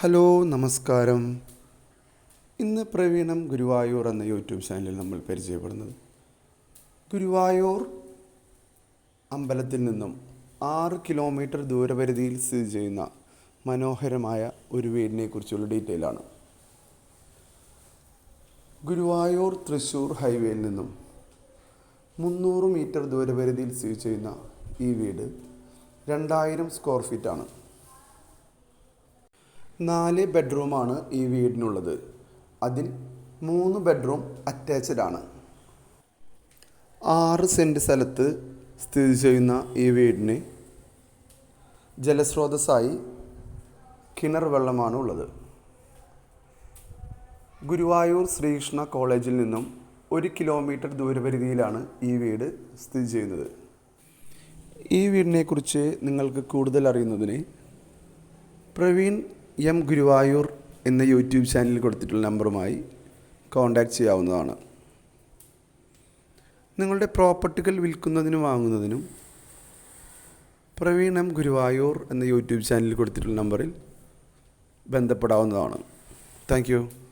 Hello നമസ്കാരം. ഇന്ന് പ്രവീണം ഗുരുവായൂർ എന്ന യൂട്യൂബ് ചാനലിൽ നമ്മൾ പരിചയപ്പെടുന്നത്. ഗുരുവായൂർ അമ്പലത്തിൽ നിന്നും ആറ് കിലോമീറ്റർ ദൂരപരിധിയിൽ സ്ഥിതി ചെയ്യുന്ന മനോഹരമായ ഒരു വീടിനെ കുറിച്ചുള്ള ഡീറ്റെയിൽ ആണ്. ഗുരുവായൂർ തൃശ്ശൂർ ഹൈവേയിൽ നിന്നും മുന്നൂറ് മീറ്റർ ദൂരപരിധിയിൽ സ്ഥിതി ചെയ്യുന്ന ഈ വീട് രണ്ടായിരം സ്ക്വയർ ഫീറ്റാണ് നാല് ബെഡ്റൂമാണ് ഈ വീടിനുള്ളത്. അതിൽ മൂന്ന് ബെഡ്റൂം അറ്റാച്ച്ഡ് ആണ്. ആറ് സെന്റ് സ്ഥലത്ത് സ്ഥിതി ചെയ്യുന്ന ഈ വീടിന് ജലസ്രോതസ്സായി കിണർ വെള്ളമാണ് ഉള്ളത്. ഗുരുവായൂർ ശ്രീകൃഷ്ണ കോളേജിൽ നിന്നും ഒരു കിലോമീറ്റർ ദൂരപരിധിയിലാണ് ഈ വീട് സ്ഥിതി ചെയ്യുന്നത്. ഈ വീടിനെക്കുറിച്ച് നിങ്ങൾക്ക് കൂടുതൽ അറിയുന്നതിന് പ്രവീൺ എം ഗുരുവായൂർ എന്ന യൂട്യൂബ് ചാനലിൽ കൊടുത്തിട്ടുള്ള നമ്പറുമായി കോൺടാക്റ്റ് ചെയ്യാവുന്നതാണ്. നിങ്ങളുടെ പ്രോപ്പർട്ടികൾ വിൽക്കുന്നതിനും വാങ്ങുന്നതിനും പ്രവീൺ എം ഗുരുവായൂർ എന്ന യൂട്യൂബ് ചാനലിൽ കൊടുത്തിട്ടുള്ള നമ്പറിൽ ബന്ധപ്പെടാവുന്നതാണ്. താങ്ക്